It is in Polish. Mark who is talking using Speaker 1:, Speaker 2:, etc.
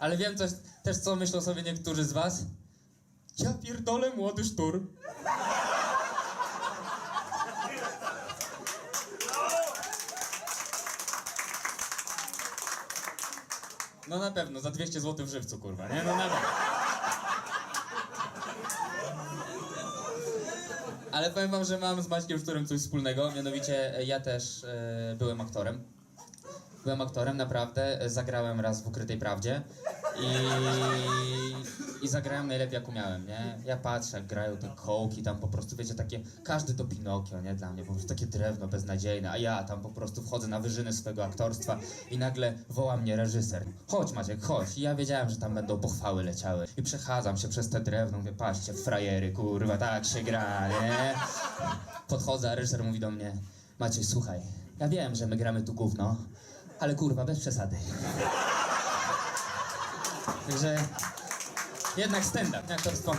Speaker 1: Ale wiem coś, też, co myślą sobie niektórzy z was. Ja pierdolę młody sztur. No na pewno, za 200 zł w żywcu, kurwa, nie? No na pewno. Ale powiem wam, że mam z Maćkiem Szturem coś wspólnego, mianowicie ja też e, byłem aktorem. Byłem aktorem, naprawdę. e, Zagrałem raz w Ukrytej Prawdzie i, i zagrałem najlepiej jak umiałem, nie? Ja patrzę, jak grają te kołki, tam po prostu, wiecie, takie, każdy to Pinokio, nie? Dla mnie po prostu takie drewno beznadziejne, a ja tam po prostu wchodzę na wyżyny swojego aktorstwa i nagle woła mnie reżyser. Chodź Maciek, chodź. I ja wiedziałem, że tam będą pochwały leciały. I przechadzam się przez te drewno, mówię, patrzcie, frajery, kurwa, tak się gra, nie? Podchodzę, a reżyser mówi do mnie, Maciej, słuchaj, ja wiem, że my gramy tu gówno, ale kurwa, bez przesady. Także jednak stand-up, aktorstwo.